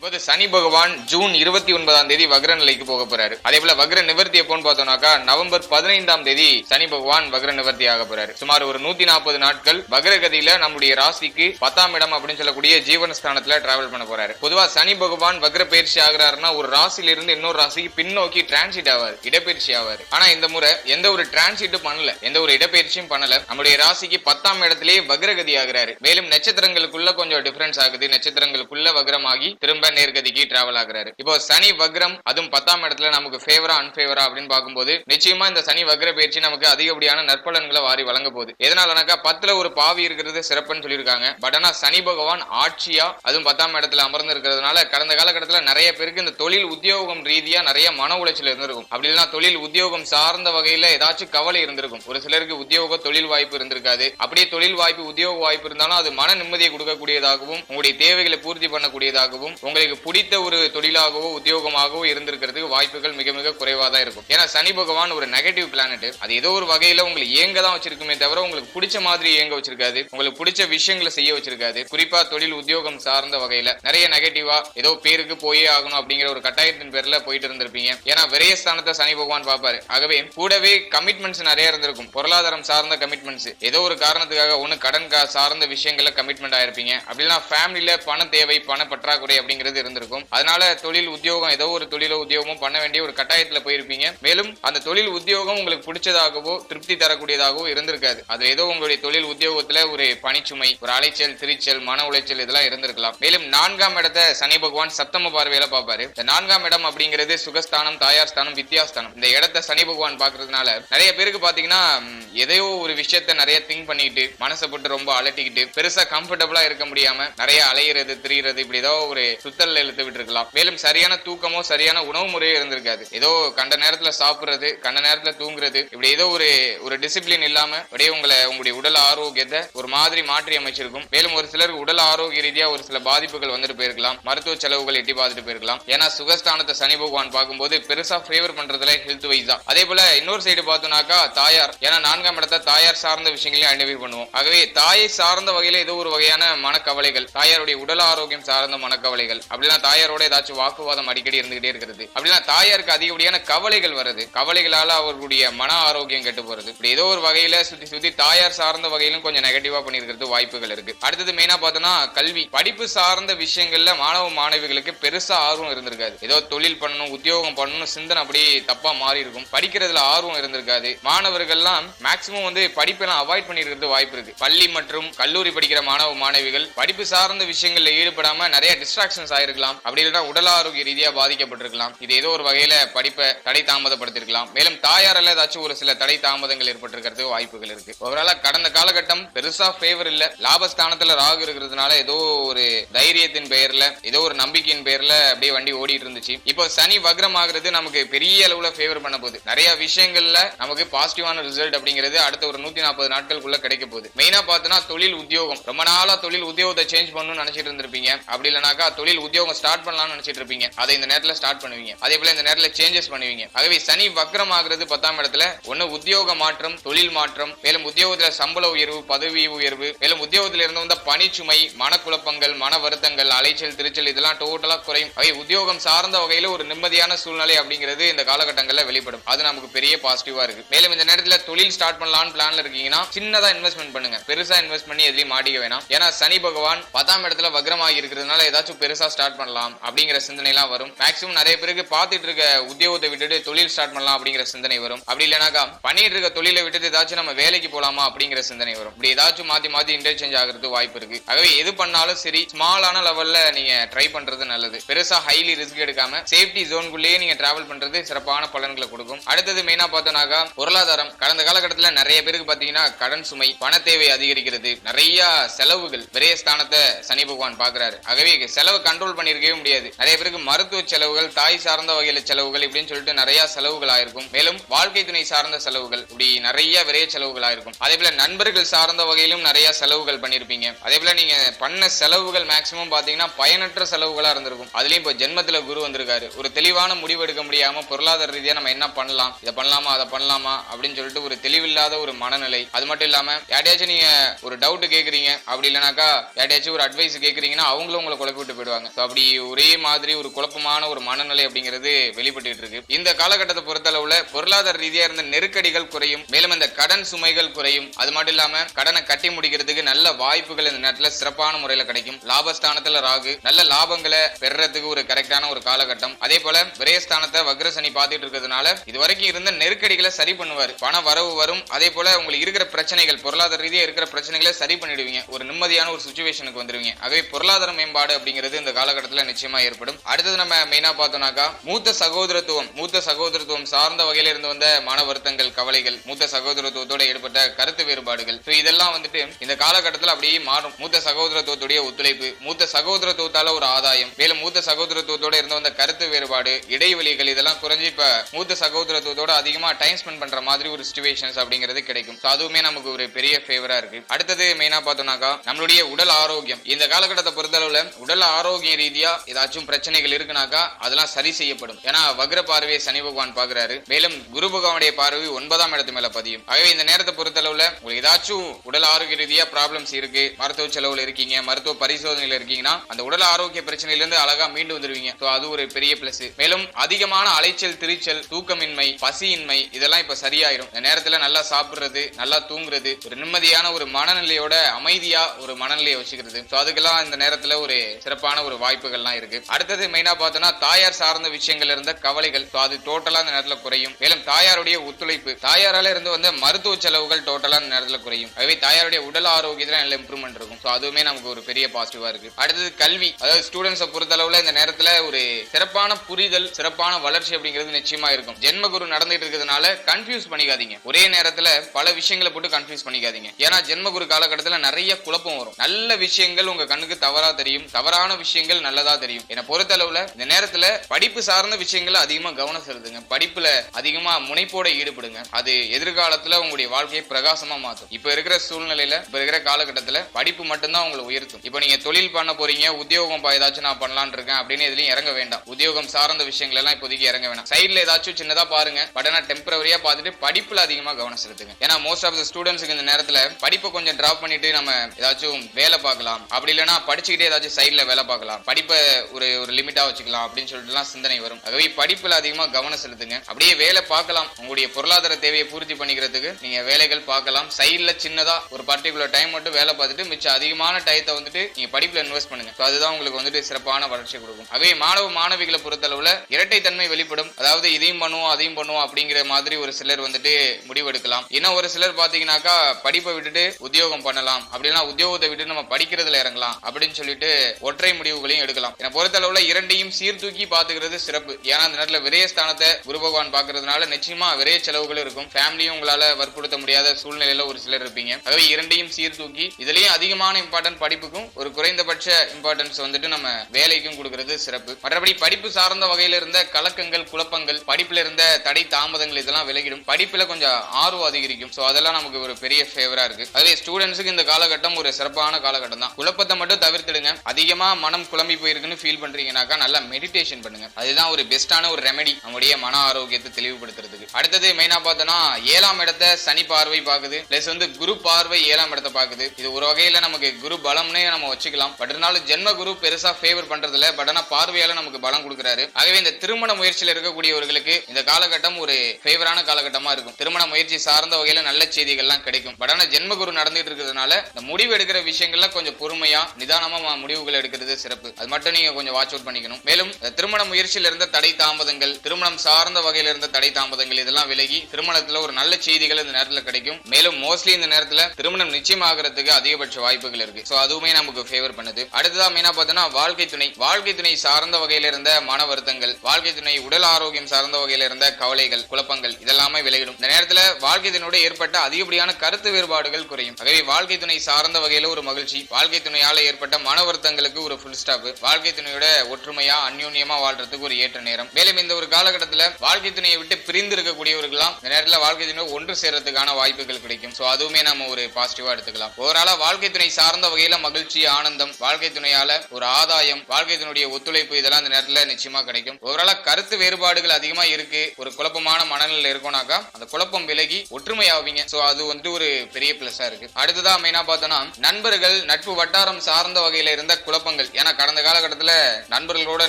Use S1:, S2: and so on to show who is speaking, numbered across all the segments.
S1: இப்போது சனி பகவான் ஜூன் இருபத்தி ஒன்பதாம் தேதி வக்ர நிலைக்கு போக போறாரு. அதே போல வக்ர நிவர்த்தி எப்போன்னு பார்த்தோம்னாக்கா நவம்பர் பதினைந்தாம் தேதி சனி பகவான் வக்ர நிவர்த்தி ஆக போறாரு. சுமார் ஒரு நூத்தி நாற்பது நாட்கள் வக்ர கதியில நம்முடைய ராசிக்கு பத்தாம் இடம் அப்படின்னு சொல்லக்கூடிய ஜீவன ஸ்தானத்துல டிராவல் பண்ண போறாரு. பொதுவா சனி பகவான் வக்ர பயிற்சி ஆகிறாருன்னா ஒரு ராசியில இருந்து இன்னொரு ராசிக்கு பின்னோக்கி டிரான்சிட் ஆவார் இடப்பெயர்ச்சி ஆவார். ஆனா இந்த முறை எந்த ஒரு டிரான்சிட்டும் பண்ணல எந்த ஒரு இடப்பெயர்ச்சியும் பண்ணல. நம்முடைய ராசிக்கு பத்தாம் இடத்திலேயே வக்ரகதி ஆகிறாரு. மேலும் நட்சத்திரங்களுக்குள்ள கொஞ்சம் டிஃபரன்ஸ் ஆகுது. நட்சத்திரங்களுக்குள்ள வக்ரமாகி திரும்ப நேர்கதிக்கு டிராவல் ஆகுறாரு. இப்போ சனி வக்ரம் அதுவும் பத்தாம் இடத்துல நமக்கு ஃபேவரா அன்ஃபேவரா அப்படின்னு பார்க்கும்போது நிச்சயமா இந்த சனி வக்ர பயிற்சி நமக்கு அதிகப்படியான நற்பலன்களை வாரி வழங்க போகுது. எதனாலனாக்கா பத்துல ஒரு பாவி இருக்கிறது சிறப்புன்னு சொல்லியிருக்காங்க. பட் ஆனா சனி பகவான் ஆட்சியா அதுவும் பத்தாம் இடத்துல அமர்ந்து இருக்கிறதுனால கடந்த காலகட்டத்தில் நிறைய பேருக்கு இந்த தொழில் உத்தியோகம் ரீதியா நிறைய மன உளைச்சல் இருந்திருக்கும். அப்படி இல்லைன்னா தொழில் உத்தியோகம் சார்ந்த வகையில ஏதாச்சும் கவலை இருந்திருக்கும். ஒரு சிலருக்கு உத்தியோக தொழில் வாய்ப்பு இருந்திருக்காது. அப்படியே தொழில் வாய்ப்பு உத்தியோக வாய்ப்பு இருந்தாலும் அது மன நிம்மதியை கொடுக்கக்கூடியதாகவும் உங்களுடைய தேவைகளை பூர்த்தி பண்ணக்கூடியதாகவும் உங்களுக்கு பிடித்த ஒரு தொழிலாகவோ உத்தியோகமாகவோ இருந்திருக்கிறதுக்கு வாய்ப்புகள் மிக மிக குறைவா தான் இருக்கும். ஏன்னா சனி பகவான் ஒரு நெகட்டிவ் பிளானட் அது ஏதோ ஒரு வகையில உங்களை ஏங்க தான் வச்சிருக்குமே தவிர உங்களுக்கு பிடிச்ச மாதிரி ஏங்க வச்சிருக்காது. உங்களுக்கு பிடிச்ச விஷயங்களை செய்ய வச்சிருக்காது. குறிப்பா தொழில் உத்தியோகம் சார்ந்த வகையில நிறைய நெகட்டிவா ஏதோ பேருக்கு போயே ஆகணும் அப்படிங்கிற ஒரு கட்டாயத்தின் பேர்ல போயிட்டு இருந்திருப்பீங்க. ஏன்னா விரயஸ்தானத்தை சனி பகவான் பார்ப்பாரு. ஆகவே கூடவே கமிட்மெண்ட்ஸ் நிறைய இருந்திருக்கும். பொருளாதாரம் சார்ந்த கமிட்மெண்ட்ஸ் ஏதோ ஒரு காரணத்துக்காக ஒன்னு கடன் சார்ந்த விஷயங்கள்ல கமிட்மெண்ட் ஆயிருப்பீங்க. அப்படின்னா ஃபேமிலியில பண தேவை பண பற்றாக்குறை அப்படிங்கிறது இருந்திருக்கும். அதனால தொழில் உத்தியோகம் ஏதோ ஒரு தொழிலோ உத்தியோகமோ பண்ண வேண்டிய ஒரு கட்டாயத்துல போயிருப்பீங்க. மேலும் அந்த தொழில் உத்தியோகம் உங்களுக்கு பிடிச்சதாகவோ திருப்தி தரக்கூடியதாகவோ இருந்திருக்காது. அது ஏதோ உங்களுடைய தொழில் உத்தியோகத்துல ஒரு பணிச்சுமை ஒரு அலைச்சல் திரிச்சல் மன உளைச்சல் இதெல்லாம் இருந்திருக்கலாம். மேலும் நான்காம் இடத்தை சனி பகவான் சப்தம பார்வையில பாப்பாரு இந்த நான்காம் இடம் அப்படிங்கிறது சுகஸ்தானம் தாயார் ஸ்தானம் வித்யாஸ்தானம். இந்த இடத்தை சனி பகவான் பாக்குறதுனால நிறைய பேருக்கு பாத்தீங்கன்னா ம், எதையோ ஒரு விஷயத்த நிறைய திங்க் பண்ணிக்கிட்டு மனசை போட்டு ரொம்ப அலட்டிக்கிட்டு பெருசா கம்ஃபர்டபுளா இருக்க முடியாம நிறைய அலையிறது திரியிறது இப்படி ஏதோ ஒரு சுத்த சித்தல்ல இழுத்து விட்டு இருக்கலாம் மேலும் சரியான தூக்கமோ சரியான உணவு முறையோ இருந்திருக்காது. ஏதோ கண்ட நேரத்துல சாப்பிடுறது கண்ட நேரத்துல தூங்குறது இப்படி ஏதோ ஒரு ஒரு டிசிப்ளின் இல்லாம அப்படியே உங்களை உங்களுடைய உடல் ஆரோக்கியத்தை ஒரு மாதிரி மாற்றி அமைச்சிருக்கும். மேலும் ஒரு சிலருக்கு உடல் ஆரோக்கிய ரீதியா ஒரு சில பாதிப்புகள் வந்துட்டு போயிருக்கலாம். மருத்துவ செலவுகள் எட்டி பார்த்துட்டு போயிருக்கலாம். ஏன்னா சுகஸ்தானத்தை சனி பகவான் பார்க்கும்போது பெருசா ஃபேவர் பண்றதுல ஹெல்த் வைஸ் தான். அதே போல இன்னொரு சைடு பார்த்தோம்னாக்கா தாயார். ஏன்னா நான்காம் இடத்த தாயார் சார்ந்த விஷயங்களையும் ஐடென்டிஃபை பண்ணுவோம். ஆகவே தாயை சார்ந்த வகையில ஏதோ ஒரு வகையான மனக்கவலைகள் தாயாருடைய உடல் ஆரோக்கியம் சார்ந்த மனக்கவலைகள் அப்படின்னா தாயாரோட ஏதாச்சும் வாக்குவாதம் அடிக்கடி இருந்துகிட்டே இருக்கிறது. அப்படின்னா தாயாருக்கு அதிகப்படியான கவலைகள் வருது கவலைகளால அவர்களுடைய மன ஆரோக்கியம் கெட்டு போறது. இப்படி ஏதோ ஒரு வகையில சுத்தி சுத்தி தாயார் சார்ந்த வகையிலும் கொஞ்சம் நெகட்டிவா பண்ணிருக்கிறது வாய்ப்புகள் இருக்கு. அடுத்தது மெயினா பார்த்தோம்னா கல்வி. படிப்பு சார்ந்த விஷயங்கள்ல மாணவ மாணவிகளுக்கு பெருசா ஆர்வம் இருந்திருக்காது. ஏதோ தொழில் பண்ணணும் உத்தியோகம் பண்ணணும் சிந்தனை அப்படியே தப்பா மாறி இருக்கும் படிக்கிறதுல ஆர்வம் இருந்திருக்காது. மாணவர்கள்லாம் மேக்சிமம் வந்து படிப்பெல்லாம் அவாய்ட் பண்ணிருக்கிறது வாய்ப்பு இருக்கு. பள்ளி மற்றும் கல்லூரி படிக்கிற மாணவ மாணவிகள் படிப்பு சார்ந்த விஷயங்கள்ல ஈடுபடாம நிறைய டிஸ்ட்ராக்ஷன்ஸ் ஆயிருக்கலாம். அப்படி இல்லைன்னா உடல் ஆரோக்கிய ரீதியா பாதிக்கப்பட்டிருக்கலாம். இது ஏதோ ஒரு வகையில படிப்பை தடை தாமதப்படுத்திருக்கலாம் மேலும் தாயாரால ஏதாச்சும் ஒரு சில தடை தாமதங்கள் ஏற்பட்டிருக்கிறதுக்கு வாய்ப்புகள் இருக்கு. ஓவராலா கடந்த காலகட்டம் பெருசா ஃபேவர் இல்ல. லாபஸ்தானத்துல ராகு இருக்கிறதுனால ஏதோ ஒரு தைரியத்தின் பெயர்ல ஏதோ ஒரு நம்பிக்கையின் பெயர்ல அப்படியே வண்டி ஓடிட்டு இருந்துச்சு இப்போ சனி வக்ரம் ஆகுறது நமக்கு பெரிய அளவுல ஃபேவர் பண்ண போகுது. நிறைய விஷயங்கள்ல நமக்கு பாசிட்டிவான ரிசல்ட் அப்படிங்கிறது அடுத்த ஒரு நூத்தி நாற்பது நாட்களுக்குள்ள கிடைக்க போகுது. மெயினா பார்த்தோன்னா தொழில் உத்தியோகம். ரொம்ப நாளா தொழில் உத்தியோகத்தை சேஞ்ச் பண்ணணும்னு நினைச்சிட்டு இருந்திருப்பீங்க. அப்படி இல்லைனாக்கா தொழில் உத்தியோகம் ஸ்டார்ட் பண்ணலாம்னு நினைச்சிட்டு இருப்பீங்க. அதை இந்த நேரத்துல ஸ்டார்ட் பண்ணுவீங்க. அதே போல இந்த நேரத்துல சேஞ்சஸ் பண்ணுவீங்க. ஆகவே சனி வக்ரம் ஆகுறது பத்தாம் இடத்துல ஒண்ணு உத்தியோக மாற்றம் தொழில் மாற்றம் மேலும் உத்தியோகத்துல சம்பள உயர்வு பதவி உயர்வு மேலும் உத்தியோகத்துல இருந்து வந்த பணிச்சுமை மனக்குழப்பங்கள் மன வருத்தங்கள் அலைச்சல் திருச்சல் இதெல்லாம் டோட்டலா குறையும். அவை உத்தியோகம் சார்ந்த வகையில ஒரு நிம்மதியான சூழ்நிலை அப்படிங்கிறது இந்த காலகட்டங்கள்ல வெளிப்படும். அது நமக்கு பெரிய பாசிட்டிவா இருக்கு. மேலும் இந்த நேரத்துல தொழில் ஸ்டார்ட் பண்ணலாம்னு பிளான்ல இருக்கீங்கன்னா சின்னதா இன்வெஸ்ட்மெண்ட் பண்ணுங்க. பெருசா இன்வெஸ்ட் பண்ணி எதுலயும் மாட்டிக்க வேணாம். ஏன்னா சனி பகவான் பத்தாம் இடத்துல வக்ரமாக இருக்கிறதுனால ஏதாச்சும் பெருசா ஸ்டார்ட் பண்ணலாம் அப்படிங்கிற சிந்தனை எல்லாம் வரும். மேக்ஸிமம் நிறைய பேருக்கு பார்த்துட்டு இருக்க உத்தியோகத்தை விட்டுட்டு தொழில் ஸ்டார்ட் பண்ணலாம் அப்படிங்கிற சிந்தனை வரும். அப்படி இல்லைனாக்கா பண்ணிட்டு இருக்க தொழிலை விட்டுட்டு ஏதாச்சும் நம்ம வேலைக்கு போலாமா அப்படிங்கிற சிந்தனை வரும். இப்படி ஏதாச்சும் மாத்தி மாத்தி இன்டர்சேஞ்ச் ஆகிறது வாய்ப்பு இருக்கு. ஆகவே எது பண்ணாலும் சரி ஸ்மாலான லெவல்ல நீங்க ட்ரை பண்றது நல்லது. பெருசா ஹைலி ரிஸ்க் எடுக்காம சேஃப்டி ஜோனுக்குள்ளேயே நீங்க டிராவல் பண்றது சிறப்பான பலன்களை கொடுக்கும். அடுத்தது மெயினா பார்த்தோம்னாக்கா பொருளாதாரம். கடந்த காலகட்டத்தில் நிறைய பேருக்கு பாத்தீங்கன்னா கடன் சுமை பண தேவை அதிகரிக்கிறது. நிறைய செலவுகள் விரயஸ்தானத்தை சனி பகவான் பாக்குறாரு ஆகவே செலவு கண்ட்ரோல் கண்ட்ரோல் பண்ணிருக்கவே முடியாது. நிறைய பேருக்கு மருத்துவ செலவுகள் தாய் சார்ந்த வகையில செலவுகள் இப்படின்னு சொல்லிட்டு நிறைய செலவுகள் ஆயிருக்கும். மேலும் வாழ்க்கை துணை சார்ந்த செலவுகள் இப்படி நிறைய விரைய செலவுகள் ஆயிருக்கும். அதே போல நண்பர்கள் சார்ந்த வகையிலும் நிறைய செலவுகள் பண்ணிருப்பீங்க அதே போல நீங்க பண்ண செலவுகள் மேக்சிமம் பார்த்தீங்கன்னா பயனற்ற செலவுகளாக இருந்திருக்கும். அதுலேயும் இப்போ ஜென்மத்தில் குரு வந்திருக்காரு. ஒரு தெளிவான முடிவு எடுக்க முடியாம பொருளாதார ரீதியாக நம்ம என்ன பண்ணலாம்? இதை பண்ணலாமா? அதை பண்ணலாமா? அப்படின்னு சொல்லிட்டு ஒரு தெளிவில்லாத ஒரு மனநிலை. அது மட்டும் இல்லாம யார்ட்டையாச்சும் நீங்க ஒரு டவுட் கேட்குறீங்க அப்படி இல்லைனாக்கா யார்ட்டையாச்சும் ஒரு அட்வைஸ் கேட்குறீங்கன்னா அவங்களும் உங்களை குழப்பி விட்டு போயிடுவாங்க. ஸோ அப்படி ஒரே மாதிரி ஒரு குழப்பமான ஒரு மனநிலை அப்படிங்கிறது வெளிப்பட்டு இருக்கு. இந்த காலகட்டத்தை பொறுத்தளவுல பொருளாதார ரீதியாக இருந்த நெருக்கடிகள் குறையும். மேலும் இந்த கடன் சுமைகள் குறையும். அது மட்டும் இல்லாம கடனை கட்டி முடிக்கிறதுக்கு நல்ல வாய்ப்புகள் இந்த நேரத்தில் சிறப்பான சிறப்பான முறையில கிடைக்கும். லாபஸ்தானத்துல ராகு. நல்ல லாபங்களை பெறறதுக்கு ஒரு கரெக்டான ஒரு காலகட்டம். அதே போல விரயஸ்தானத்தை வக்ரசனி பார்த்துட்டு இருக்கிறதுனால இது வரைக்கும் இருந்த நெருக்கடிகளை சரி பண்ணுவார். பண வரவு வரும். அதே போல உங்களுக்கு இருக்கிற பிரச்சனைகள் பொருளாதார ரீதியா இருக்கிற பிரச்சனைகளை சரி பண்ணிடுவீங்க. ஒரு நிம்மதியான ஒரு சுச்சுவேஷனுக்கு வந்துருவீங்க. ஆகவே பொருளாதார மேம்பாடு அப்படிங்கிறது இந்த காலகட்டத்தில் நிச்சயமா ஏற்படும். அடுத்தது நம்ம மெயினா பார்த்தோம்னாக்கா மூத்த சகோதரத்துவம். மூத்த சகோதரத்துவம் சார்ந்த வகையில இருந்து வந்த மன வருத்தங்கள் கவலைகள் மூத்த சகோதரத்துவத்தோட ஏற்பட்ட கருத்து வேறுபாடுகள். இதெல்லாம் வந்துட்டு இந்த காலகட்டத்தில் அப்படியே மாறும். மூத்த சகோதர சகோதரத்துவத்துடைய ஒத்துழைப்பு மூத்த சகோதரத்துவத்தால ஒரு ஆதாயம். மேலும் மூத்த சகோதரத்துவத்தோட இருந்து வந்த கருத்து வேறுபாடு இடைவெளிகள் இதெல்லாம் குறைஞ்சு இப்ப மூத்த சகோதரத்துவத்தோட அதிகமா டைம் ஸ்பெண்ட் பண்ற மாதிரி ஒரு சுச்சுவேஷன்ஸ் அப்படிங்கிறது கிடைக்கும். அதுவுமே நமக்கு ஒரு பெரிய ஃபேவரா இருக்கு. அடுத்தது மெயினா பார்த்தோம்னாக்கா நம்மளுடைய உடல் ஆரோக்கியம். இந்த காலகட்டத்தை பொறுத்தளவுல உடல் ஆரோக்கிய ரீதியா ஏதாச்சும் பிரச்சனைகள் இருக்குனாக்கா அதெல்லாம் சரி செய்யப்படும். ஏன்னா வக்ர பார்வையை சனி பகவான் பாக்குறாரு மேலும் குரு பகவானுடைய பார்வை ஒன்பதாம் இடத்து மேல பதியும். ஆகவே இந்த நேரத்தை பொறுத்தளவுல உங்களுக்கு ஏதாச்சும் உடல் ஆரோக்கிய ரீதியா ப்ராப்ளம்ஸ் இருக்கு மருத்துவ செலவுல இருக்கீங்க மருத்துவ பரிசோதனையில இருக்கீங்கன்னா அந்த உடல் ஆரோக்கிய பிரச்சனையில இருந்து அழகா மீண்டு வந்துருவீங்க. அது ஒரு பெரிய பிளஸ் மேலும் அதிகமான அலைச்சல் திரிச்சல் தூக்கமின்மை பசியின்மை இதெல்லாம் இப்ப சரியாயிரும். இந்த நேரத்துல நல்லா சாப்பிடுறது நல்லா தூங்குறது ஒரு நிம்மதியான ஒரு மனநிலையோட அமைதியா ஒரு மனநிலையை வச்சுக்கிறது. அதுக்கெல்லாம் இந்த நேரத்துல ஒரு சிறப்பான ஒரு வாய்ப்புகள்லாம் இருக்கு. அடுத்தது மெயினா பார்த்தோம்னா தாயார் சார்ந்த விஷயங்கள் இருந்த கவலைகள். ஸோ அது டோட்டலா இந்த நேரத்துல குறையும். மேலும் தாயாருடைய ஒத்துழைப்பு. தாயாரால இருந்து வந்த மருத்துவ செலவுகள் டோட்டலா இந்த நேரத்துல குறையும். ஆகவே தாயாருடைய உடல் ஆரோக்கியத்துல நல்ல இம்ப்ரூவ்மெண்ட் இருக்கும். ஸோ அதுவுமே நமக்கு ஒரு பெரிய பாசிட்டிவா இருக்கு. அடுத்தது கல்வி. அதாவது ஸ்டூடெண்ட்ஸை பொறுத்தளவுல இந்த நேரத்துல ஒரு சிறப்பான புரிதல் சிறப்பான வளர்ச்சி அப்படிங்கிறது நிச்சயமா இருக்கும். ஜென்மகுரு நடந்துட்டு இருக்கிறதுனால கன்ஃபியூஸ் பண்ணிக்காதீங்க. ஒரே நேரத்துல பல விஷயங்களை போட்டு கன்ஃபியூஸ் பண்ணிக்காதீங்க. ஏன்னா ஜென்மகுரு காலகட்டத்தில் நிறைய குழப்பம் வரும். நல்ல விஷயங்கள் உங்க கண்ணுக்கு தவறா தெரியும். தவறான விஷயங்கள் நல்லதா தெரியும். என்னை பொறுத்தளவுல இந்த நேரத்துல படிப்பு சார்ந்த விஷயங்களை அதிகமா கவனம் செலுத்துங்க. படிப்புல அதிகமா முனைப்போட ஈடுபடுங்க. அது எதிர்காலத்துல உங்களுடைய வாழ்க்கையை பிரகாசமா மாத்தும். இப்ப இருக்கிற சூழ்நிலையில இப்ப இருக்கிற காலகட்டத்துல படிப்பு மட்டும்தான் உங்களுக்கு உங்களை உயர்த்தும். இப்போ நீங்க தொழில் பண்ண போறீங்க உத்தியோகம் ஏதாச்சும் நான் பண்ணலாம்னு இருக்கேன் அப்படின்னு எதுலயும் இறங்க வேண்டாம். உத்தியோகம் சார்ந்த விஷயங்கள் எல்லாம் இப்போதைக்கு இறங்க வேண்டாம் சைட்ல ஏதாச்சும் சின்னதா பாருங்க. பட் ஆனா டெம்பரவரியா பார்த்துட்டு படிப்புல அதிகமா கவனம் செலுத்துங்க. ஏன்னா மோஸ்ட் ஆஃப் த ஸ்டூடெண்ட்ஸ்க்கு இந்த நேரத்துல படிப்பை கொஞ்சம் டிராப் பண்ணிட்டு நம்ம ஏதாச்சும் வேலை பார்க்கலாம். அப்படி இல்லைன்னா படிச்சுக்கிட்டே ஏதாச்சும் சைட்ல வேலை பார்க்கலாம். படிப்பை ஒரு ஒரு லிமிட்டா வச்சுக்கலாம் அப்படின்னு சொல்லிட்டு சிந்தனை வரும். ஆகவே படிப்புல அதிகமா கவனம் செலுத்துங்க. அப்படியே வேலை பார்க்கலாம். உங்களுடைய பொருளாதார தேவையை பூர்த்தி பண்ணிக்கிறதுக்கு நீங்க வேலைகள் பார்க்கலாம். சைட்ல சின்னதா ஒரு பர்டிகுலர் டைம் மட்டும் வேலை பார்த்துட்டு மிச்சம் அதிகமான டயத்தை வந்துட்டு நீங்க படிப்புல இன்வெஸ்ட் பண்ணுங்க. அதுதான் உங்களுக்கு வந்துட்டு சிறப்பான வளர்ச்சி கொடுக்கும். அதே மாணவ மாணவிகளை பொறுத்தளவுல இரட்டைத்தன்மை வெளிப்படும். அதாவது இதையும் பண்ணுவோம் அதையும் பண்ணுவோம் அப்படிங்கிற மாதிரி ஒரு சிலர் வந்துட்டு முடிவெடுக்கலாம். ஏன்னா ஒரு சிலர் பாத்தீங்கன்னாக்கா படிப்பை விட்டுட்டு உத்தியோகம் பண்ணலாம். அப்படின்னா உத்தியோகத்தை விட்டு நம்ம படிக்கிறதுல இறங்கலாம் அப்படின்னு சொல்லிட்டு ஒற்றை முடிவுகளையும் எடுக்கலாம். என்னை பொறுத்தளவுல இரண்டையும் சீர்தூக்கி பாத்துக்கிறது சிறப்பு. ஏன்னா அந்த நேரத்துல விரயஸ்தானத்தை குரு பகவான் பாக்குறதுனால நிச்சயமா விரைய செலவுகள் இருக்கும். ஃபேமிலியும் உங்களால வற்புறுத்த முடியாத சூழ்நிலையில ஒரு சிலர் இருப்பீங்க. ஆகவே இரண்டையும் சீர்தூக்கி இதுலயும் அதிகமான இம்பார்ட்டன்ட் படிப்புக்கும் ஒரு குறைந்தபட்ச இம்பார்ட்டன்ஸ் வந்துட்டு நம்ம வேலைக்கும் கொடுக்கறது சிறப்பு. மற்றபடி படிப்பு சார்ந்த வகையில இருந்த கலக்கங்கள் குழப்பங்கள் படிப்புல இருந்த தடை தாமதங்கள் இதெல்லாம் விலகிடும். படிப்புல கொஞ்சம் ஆர்வம் அதிகரிக்கும். சோ அதெல்லாம் நமக்கு ஒரு பெரிய ஃபேவரா இருக்கு. அதுவே ஸ்டூடெண்ட்ஸுக்கு இந்த காலகட்டம் ஒரு சிறப்பான காலகட்டம் தான். குழப்பத்தை மட்டும் தவிர்த்துடுங்க. அதிகமா மனம் குழம்பி போயிருக்குன்னு ஃபீல் பண்றீங்கன்னாக்கா நல்லா மெடிடேஷன் பண்ணுங்க. அதுதான் ஒரு பெஸ்டான ஒரு ரெமெடி நம்முடைய மன ஆரோக்கியத்தை தெளிவுபடுத்துறதுக்கு. அடுத்தது மெயினா பார்த்தோம்னா ஏழாம் இடத்தை சனி பார்வை பாக்குது பிளஸ் வந்து குரு பார்வை ஏழாம் இடத்தை பாக்குது இது ஒரு வகையில நமக்கு குரு பலம்னே நம்ம வச்சுக்கலாம். பட் இருந்தாலும் ஜென்ம குரு பெருசா ஃபேவர் பண்றது இல்ல பட் ஆனா பார்வையால நமக்கு பலம் கொடுக்குறாரு. ஆகவே இந்த திருமண முயற்சியில் இருக்கக்கூடியவர்களுக்கு இந்த காலகட்டம் ஒரு ஃபேவரான காலகட்டமா இருக்கும். திருமண முயற்சி சார்ந்த வகையில நல்ல செய்திகள்லாம் கிடைக்கும். பட் ஆனா ஜென்ம குரு நடந்துட்டு இருக்கிறதுனால இந்த முடிவு எடுக்கிற விஷயங்கள்ல கொஞ்சம் பொறுமையா நிதானமா முடிவுகள் எடுக்கிறது சிறப்பு. அது மட்டும் நீங்க கொஞ்சம் வாட்ச் அவுட் பண்ணிக்கணும். மேலும் இந்த திருமண முயற்சியில இருந்த தடை தாமதங்கள் திருமணம் சார்ந்த வகையில இருந்த தடை தாமதங்கள் இதெல்லாம் விலகி திருமணத்துல ஒரு நல்ல செய்திகள் இந்த நேரத்துல கிடைக்கும். மேலும் மோஸ்ட்லி இந்த நேரத்துல திருமணம் நிச்சயமாகறதுக்கு அதிகபட்ச வாய்ப்புகள் இருக்கு. சோ அதுவுமே நமக்கு ஃபேவர் பண்ணுது. அடுத்ததா மெயினா பார்த்தோம்னா வாழ்க்கை துணை. வாழ்க்கை துணை சார்ந்த வகையில இருந்த மன வருத்தங்கள் வாழ்க்கை துணை உடல் ஆரோக்கியம் சார்ந்த வகையில இருந்த கவலைகள் குழப்பங்கள் இதெல்லாமே விலகிடும். இந்த நேரத்துல வாழ்க்கை துணையோட ஏற்பட்ட அதிகப்படியான கருத்து வேறுபாடுகள் குறையும். ஆகவே வாழ்க்கை துணை சார்ந்த வகையில ஒரு மகிழ்ச்சி வாழ்க்கை துணையால ஏற்பட்ட மன வருத்தங்களுக்கு ஒரு ஃபுல் ஸ்டாப் வாழ்க்கை துணையோட ஒற்றுமையா அந்யூன்யமா வாழ்றதுக்கு ஒரு ஏற்ற நேரம். மேலும் இந்த ஒரு காலகட்டத்துல வாழ்க்கை துணையை விட்டு பிரிந்து இருக்கக்கூடியவர்களாம் இந்த நேரத்துல வாழ்க்கை துணை ஒன்று சேர்றதுக்கான வாய்ப்புகள் கிடைக்கும். சோ அதுவுமே நம்ம ஒரு பாசிட்டிவா எடுத்துக்கலாம். ஓவராலா வாழ்க்கை துணை சார்ந்த வகையில் மகிழ்ச்சி ஆனந்தம் வாழ்க்கை துணையால ஒரு ஆதாயம் வாழ்க்கை துணையுடைய ஒத்துழைப்பு இதெல்லாம் அந்த நேரத்துல நிச்சயமா கிடைக்கும். ஓவரால கருத்து வேறுபாடுகள் அதிகமா இருக்கு ஒரு குழப்பமான மனநிலை இருக்கோம்னாக்கா அந்த குழப்பம் விலகி ஒற்றுமையாவீங்க. சோ அது வந்து ஒரு பெரிய பிளஸா இருக்கு. அடுத்ததா மெயினா பார்த்தோம்னா நண்பர்கள் நட்பு வட்டாரம் சார்ந்த வகையில இருந்த குழப்பங்கள். ஏன்னா கடந்த காலகட்டத்துல நண்பர்களோட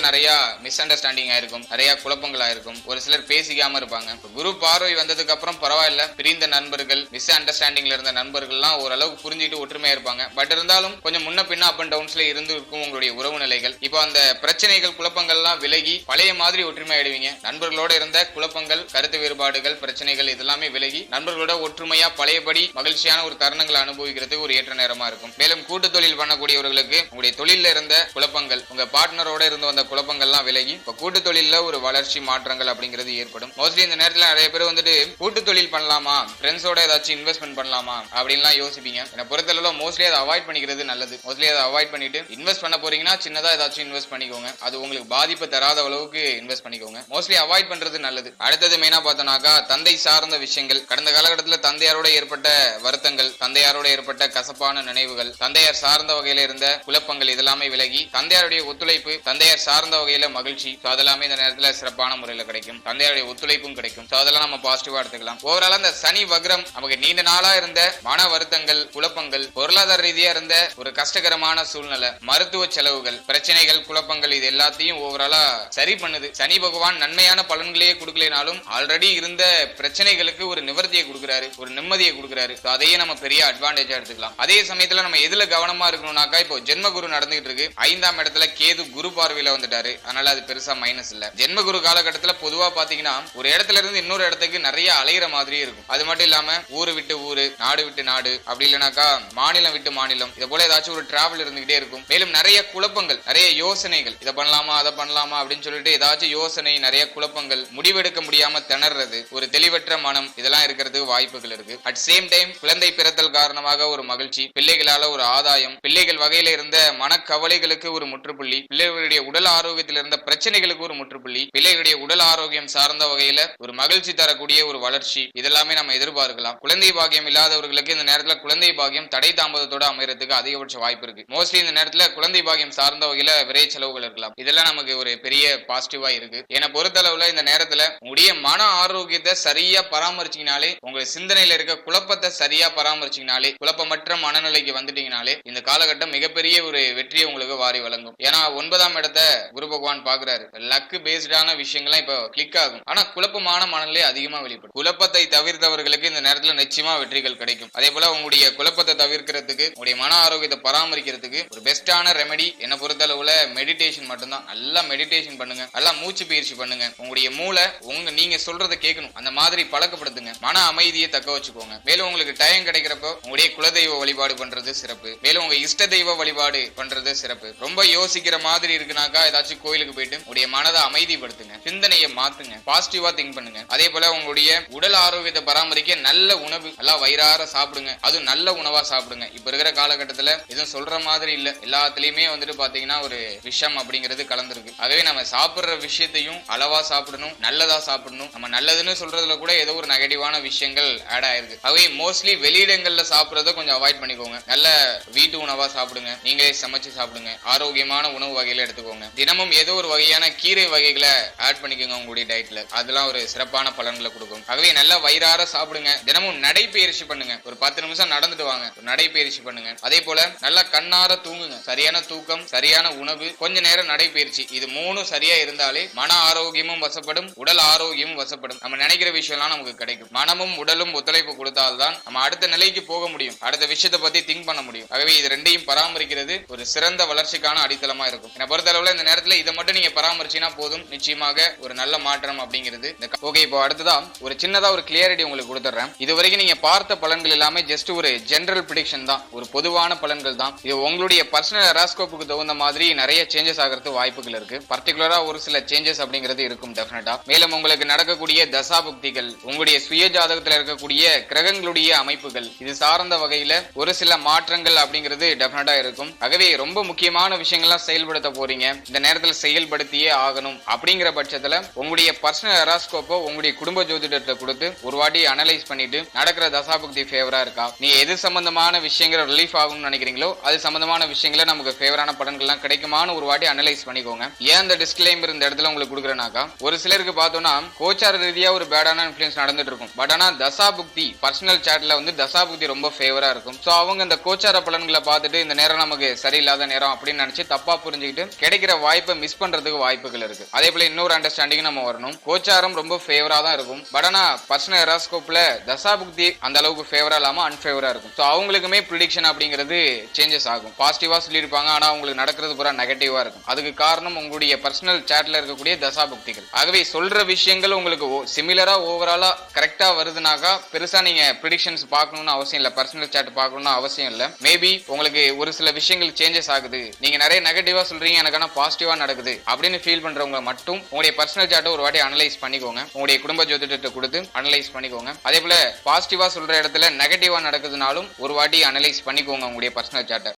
S1: நிறைய மிஸ் அண்டர்ஸ்டாண்டிங் ஆயிருக்கும் நிறைய குழப்பங்கள் ஆயிருக்கும் ஒரு சிலர் பேசிக்காம இருப்பாங்க. குரு பார்வை வந்ததுக்கு அப்புறம் பரவாயில்ல பிரிந்த நண்பர்கள் மிஸ் அண்டர்ஸ்டாண்டிங்ல இருந்த நண்பர்கள்லாம் ஓரளவுக்கு புரிஞ்சுட்டு ஒற்றுமையா இருப்பாங்க. பட் இருந்தாலும் கொஞ்சம் முன்ன பின்ன அப் அண்ட் டவுன்ஸ்ல இருந்து இருக்கும் உங்களுடைய உறவு நிலைகள். இப்போ அந்த பிரச்சனைகள் குழப்பங்கள்லாம் விலகி பழைய மாதிரி ஒற்றுமை ஆயிடுவீங்க நண்பர்களோட இருந்த குழப்பங்கள் கருத்து வேறுபாடுகள் பிரச்சனைகள் இதெல்லாமே விலகி நண்பர்களோட ஒற்றுமையா பழையபடி மகிழ்ச்சியான ஒரு தருணங்களை அனுபவிக்கிறதுக்கு ஒரு ஏற்ற நேரமா இருக்கும். மேலும் கூட்டு தொழில் பண்ணக்கூடியவர்களுக்கு உங்களுடைய தொழில இருந்த குழப்பங்கள் உங்க பார்ட்னரோட இருந்து வந்த குழப்பங்கள்லாம் விலகி இப்ப கூட்டு தொழில ஒரு வளர்ச்சி மாற்றங்கள் அப்படிங்கிறது ஏற்படும். மோஸ்ட்லி இந்த நேரத்துல நிறைய பேர் வந்துட்டு கூட்டு தொழில் பண்ணலாமா? ஃப்ரெண்ட்ஸோட ஏதாச்சும் இன்வெஸ்ட்மெண்ட் பண்ணலாமா? அப்படின்லாம் யோசிப்பீங்க. என்னை பொறுத்தளவு மோஸ்ட்லி அதை அவாய்ட் பண்ணிக்கிறது நல்லது. மோஸ்ட்லி அதை அவாய்ட் பண்ணிட்டு இன்வெஸ்ட் பண்ண போறீங்கன்னா சின்னதா ஏதாச்சும் இன்வெஸ்ட் பண்ணிக்கோங்க. அது உங்களுக்கு பாதிப்பு தராத அளவுக்கு இன்வெஸ்ட் பண்ணிக்கோங்க. மோஸ்ட்லி அவாய்ட் பண்றது நல்லது. அடுத்தது மெயினா பார்த்தோம்னாக்கா தந்தை சார்ந்த விஷயங்கள். கடந்த காலகட்டத்தில் தந்தையாரோட ஏற்பட்ட வருத்தங்கள் தந்தையாரோட ஏற்பட்ட கசப்பான நினைவுகள் தந்தையார் சார்ந்த வகையில இருந்த குழப்பங்கள் இதெல்லாமே விலகி தந்தையாருடைய ஒத்துழைப்பு தந்தையார் சார்ந்த வகையில மகிழ்ச்சி. அதெல்லாமே இந்த நேரத்தில் சிறப்பான முறையில் கிடைக்கும். தந்தையாருடைய ஒத்துழைப்பும் கிடைக்கும். அதெல்லாம் நம்ம பாசிட்டிவா எடுத்துக்கலாம். ஓவரால் அந்த சனி வக்ரம் நமக்கு நீண்ட நாளா இருந்த மன வருத்தங்கள் குழப்பங்கள் பொருளாதார ரீதியா இருந்த ஒரு கஷ்டகரமான சூழ்நிலை. மருத்துவ செலவுகள் பிரச்சனைகள் குழப்பங்கள் இது எல்லாத்தையும் ஓவராலா சரி பண்ணுது. சனி பகவான் நன்மையான பலன்களையே கொடுக்கலனாலும் ஆல்ரெடி இருந்த பிரச்சனைகளுக்கு ஒரு நிவர்த்தியை கொடுக்குறாரு ஒரு நிம்மதியை கொடுக்குறாரு. அதையே நம்ம பெரிய அட்வான்டேஜா எடுத்துக்கலாம். அதே சமயத்துல நம்ம எதுல கவனமா இருக்கணும்னாக்கா இப்போ ஜென்ம குரு நடந்துகிட்டு இருக்கு. ஐந்தாம் இடத்துல கேது குரு பார்வையில வந்துட்டாரு. அதனால அது பெருசா மைனஸ் இல்ல. ஜென்ம குரு காலகட்டத்துல பொதுவா பாத்தீங்கன்னா ஒரு இடத்துல இருந்து இன்னொரு இடத்துக்கு நிறைய அலையிற மாதிரி இருக்கும். அது மட்டும் இல்லாம ஊரு விட்டு ஊரு நாடு விட்டு நாடு அப்படி இல்லைனாக்கா மாநிலம் விட்டு மாநிலம் இதை போல ஏதாச்சும் ஒரு டிராவல் இருந்துகிட்டே இருக்கும். மேலும் நிறைய குழப்பங்கள் நிறைய யோசனைகள். இதை பண்ணலாமா அதை பண்ணலாமா அப்படின்னு சொல்லிட்டு ஏதாச்சும் யோசனை நிறைய குழப்பங்கள் முடிவெடுக்க முடியாம திணறது ஒரு தெளிவற்ற மனம் இதெல்லாம் இருக்கிறதுக்கு வாய்ப்புகள் இருக்கு. அட் சேம் டைம் குழந்தை பிறத்தல் காரணமாக ஒரு மகிழ்ச்சி பிள்ளைகளால ஒரு ஆதாயம் பிள்ளைகள் வகையில இருந்த மனக்கவலைகளுக்கு ஒரு முற்றுப்புள்ளி பிள்ளைகளுடைய உடல் ஆரோக்கியத்தில் இருந்த பிரச்சனைகளுக்கு ஒரு முற்றுப்புள்ளி பிள்ளைகளுடைய உடல் ஆரோக்கியம் சார்ந்த வகையில ஒரு மகிழ்ச்சி தரக்கூடிய ஒரு வளர்ச்சி இதெல்லாமே நம்ம எதிர்பார்க்கலாம். குழந்தை பாக்கியம் இல்லாதவர்களுக்கு இந்த நேரத்தில் குழந்தை பாக்கியம் தடை தாமதத்தோட அமையறதுக்கு அதிகபட்ச வாய்ப்பு இருக்கு. மோஸ்ட்லி இந்த நேரத்துல குழந்தை பாக்கியம் சார்ந்த வகையில விரை செலவுகள் இருக்கலாம். இதெல்லாம் நமக்கு ஒரு பெரிய பாசிட்டிவா இருக்கு. என்னை பொறுத்தளவுல இந்த நேரத்துல உடைய மன ஆரோக்கியத்தை சரியா பராமரிச்சீங்கனாலே உங்க சிந்தனையில இருக்க குழப்பத்தை சரியா பராமரிச்சீங்கனாலே குழப்பமற்ற மனநிலைக்கு வந்துட்டீங்கனாலே இந்த காலகட்டம் மிகப்பெரிய ஒரு வெற்றியை உங்களுக்கு வாரி வழங்கும். ஏன்னா ஒன்பதாம் இடத்தை குரு பகவான் பாக்குறாரு லக்கு பேஸ்டான விஷயங்கள்லாம் இப்ப கிளிக் ஆகும். ஆனா குழப்பமான மனநிலை அதிகமா வெளிப்படும். குழப்பத்தை தவிர்த்தவர்களுக்கு இந்த நேரத்துல நிச்சயமா வெற்றிகள் கிடைக்கும். அதே போல உங்களுடைய குழப்பத்தை தவிர்க்கிறதுக்கு உங்களுடைய மன ஆரோக்கியத்தை பராமரிக்கிறதுக்கு ஒரு பெஸ்டான ரெமெடி என்ன பொறுத்தளவுல மெடிடேஷன் மட்டும்தான். நல்லா மெடிடேஷன் பண்ணுங்க. நல்லா மூச்சு பயிற்சி பண்ணுங்க. உங்களுடைய மூளை உங்க நீங்க சொல்றதை கேட்கணும். அந்த மாதிரி பழக்கப்படுத்துங்க. மன அமைதியை தக்க வச்சுக்கோங்க. மேலும் உங்களுக்கு டைம் கிடைக்கிறப்போ உங்களுடைய குலதெய்வ வழிபாடு பண்றது சிறப்பு. மேலும் உங்க இஷ்ட தெய்வ வழிபாடு பண்றது சிறப்பு. ரொம்ப யோசிக்கிற மாதிரி இருக்குனாக்கா ஏதாச்சும் கோயிலுக்கு போயிட்டு உங்களுடைய மனதை அமைதிப்படுத்துங்க. சிந்தனையை மாத்துங்க. பாசிட்டிவா திங்க் பண்ணுங்க. அதே போல உங்களுடைய உடல் ஆரோக்கியத்தை பராமரிக்க நல்ல உணவு நல்லா வயிறார சாப்பிடுங்க. அதுவும் நல்ல உணவா சாப்பிடுங்க. இப்ப இருக்கிற காலகட்டத்தில் எதுவும் சொல்ற மாதிரி இல்ல. எல்லாத்துலயுமே வந்துட்டு பாத்தீங்கன்னா ஒரு விஷம் அப்படிங்கிறது கலந்துருக்கு. ஆகவே நம்ம சாப்பிடுற விஷயத்தையும் அளவா சாப்பிடணும் நல்லதா சாப்பிடணும். நம்ம நல்லதுன்னு சொல்றதுல கூட ஏதோ ஒரு நெகட்டிவான விஷயங்கள் ஆட் ஆயிருக்கு. ஆகவே மோஸ்ட்லி வெளியிடங்கள்ல சாப்பிடுறத கொஞ்சம் அவாய்ட் பண்ணிக்கோங்க. நல்ல வீட்டு உணவா சாப்பிடுங்க. நீங்களே சமைச்சு சாப்பிடுங்க. ஆரோக்கியமான உணவு வகையில எடுத்துக்கோங்க. தினமும் ஏதோ ஒரு வகையான கீரை வகைகளை ஆட் பண்ணிக்கோங்க உங்களுடைய டயட்ல அதெல்லாம் ஒரு சிறப்பான பலன்களை கொடுக்கும். ஆகவே நல்லா வயிறார சாப்பிடுங்க. தினமும் நடைபயிற்சி பண்ணுங்க. ஒரு பத்து நிமிஷம் நடந்துட்டு வாங்க. நடைபயிற்சி பண்ணுங்க. அதே போல நல்லா கண்ணார தூங்குங்க. சரியான தூக்கம் சரியான உணவு கொஞ்ச நேரம் நடைபயிற்சி. இது மூணும் சரியா இருந்தாலே மன ஆரோக்கியமும் வசப்படும் உடல் ஆரோக்கியமும் வசப்படும். நம்ம நினைக்கிற விஷயம்லாம் நமக்கு கிடைக்கும். மனமும் உடலும் ஒத்துழைப்பு கொடுத்தால்தான் நம்ம அடுத்த நிலைக்கு போக முடியும். அடுத்த விஷயத்தை பத்தி திங்க் பண்ண முடியும். ஆகவே இது ரெண்டையும் பராமரிக்கிறது ஒரு சிறந்த வளர்ச்சிக்கான அடித்தளமா இருக்கும். என்னை பொறுத்தளவுல இந்த நேரத்துல இதை மட்டும் நீங்க பராமரிச்சீங்கன்னா போதும். நிச்சயமாக ஒரு நல்ல மாற்றம் அப்படிங்கிறது ஓகே இப்போ அடுத்ததா ஒரு சின்னதா ஒரு கிளியாரிட்டி உங்களுக்கு கொடுத்துட்றேன் இது வரைக்கும் நீங்க பார்த்த பலன்கள் எல்லாமே ஜஸ்ட் ஒரு ஜெனரல் ப்ரிடிக்ஷன் தான். ஒரு பொதுவான பலன்கள் தான். இது உங்களுடைய பர்சனல் ஹெராஸ்கோப்புக்கு தகுந்த மாதிரி நிறைய சேஞ்சஸ் ஆகிறது வாய்ப்புகள் இருக்கு. பர்டிகுலரா ஒரு சில சேஞ்சஸ் அப்படிங்கிறது இருக்கும் டெஃபினட்டா மேலும் உங்களுக்கு நடக்கக்கூடிய தசாபுக்திகள் உங்களுடைய சுய ஜாதகத்துல இருக்கக்கூடிய கிரகங்களுடைய அமைப்புகள் இது சார்ந்த வகையில ஒரு சில மாற்றங்கள் அப்படிங்கிறது டெஃபினட்டா இருக்கும். ஆகவே ரொம்ப முக்கியமான விஷயங்கள்லாம் செயல்படுத்த போறீங்க. இந்த நேரத்துல செயல்படுத்தியே ஆகணும் அப்படிங்கிற பட்சத்துல உங்களுடைய பர்சனல் ஹெராஸ்கோப்போ உங்களுடைய குடும்ப ஜோதிடத்தை கொடுத்து ஒரு வாட்டி அனலைஸ் பண்ணிட்டு நடக்கிற தசாபுக்தி ஃபேவரா இருக்கா? நீ எது சம்பந்தமான விஷயங்கள் ரிலீஃப் ஆகும் நினைக்கிறீங்களோ அது சம்பந்தமான விஷயங்களை நமக்கு ஃபேவரான படங்கள்லாம் கிடைக்குமான்னு ஒரு வாட்டி அனலைஸ் பண்ணிக்கோங்க. ஏன் அந்த டிஸ்கிளைமர் இந்த இடத்துல உங்களுக்கு கொடுக்குறேனாக்கா ஒரு சிலருக்கு பார்த்தோம்னா கோச்சார ரீதியா ஒரு பேடான இன்ஃபுளுன்ஸ் நடந்துட்டு இருக்கும் பட் ஆனா தசாபுக்தி பர்சனல் சேட்டில் வந்து தசாபுக்தி ரொம்ப ஃபேவரா இருக்கும். ஸோ அவங்க இந்த கோச்சார பலன்களை பார்த்துட்டு இந்த நேரம் நமக்கு சரியில்லாத நேரம் அப்படின்னு நினைச்சு தப்பா புரிஞ்சுக்கிட்டு கிடைக்கிற வாய்ப்பை மிஸ் பண்றதுக்கு வாய்ப்புகள் இருக்கு. அதே போல இன்னொரு அண்டர்ஸ்டாண்டிங் நம்ம வரணும். கோச்சாரம் ரொம்ப ஃபேவரா தான் இருக்கும். பட் ஆனா பர்சனல் எராஸ்கோப்ல தசாபுக்தி அந்த அளவுக்கு ஃபேவரா இல்லாம அன்ஃபேவரா இருக்கும். ஸோ அவங்களுக்குமே ப்ரிடிக்ஷன் அப்படிங்கிறது சேஞ்சஸ் ஆகும். பாசிட்டிவாக சொல்லியிருப்பாங்க ஆனால் உங்களுக்கு நடக்கிறது பூரா நெகட்டிவாக இருக்கும். அதுக்கு காரணம் உங்களுடைய பர்சனல் சேட்டில் இருக்கக்கூடிய தசாபக்திகள் ஆகவே சொல்கிற விஷயங்கள் உங்களுக்கு சிமிலராக ஓவராலாக கரெக்டாக வருதுனாக்கா பெருசாக நீங்கள் ப்ரிடிக்ஷன்ஸ் பார்க்கணும்னு அவசியம் இல்லை. பர்சனல் சேட் பார்க்கணும்னு அவசியம் இல்லை. மேபி உங்களுக்கு ஒரு சில விஷயங்கள் சேஞ்சஸ் ஆகுது. நீங்கள் நிறைய நெகட்டிவாக சொல்கிறீங்க எனக்கு ஆனால் பாசிட்டிவாக நடக்குது அப்படின்னு ஃபீல் பண்ணுறவங்க மட்டும் உங்களுடைய பர்சனல் சேட்டை ஒரு வாட்டி அனலைஸ் பண்ணிக்கோங்க. உங்களுடைய குடும்ப ஜோதிடத்தை கொடுத்து அனலைஸ் பண்ணிக்கோங்க. அதே போல் பாசிட்டிவாக சொல்கிற இடத்துல நெகட்டிவாக நடக்குதுனாலும் ஒரு வாட்டி அனலைஸ் பண்ணிக்கோங்க உங்களுடைய பர்சனல் சாட்டை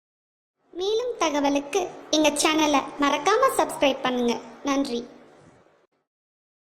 S2: மேலும் தகவலுக்கு எங்கள் சேனலை மறக்காமல் சப்ஸ்கிரைப் பண்ணுங்கள் நன்றி.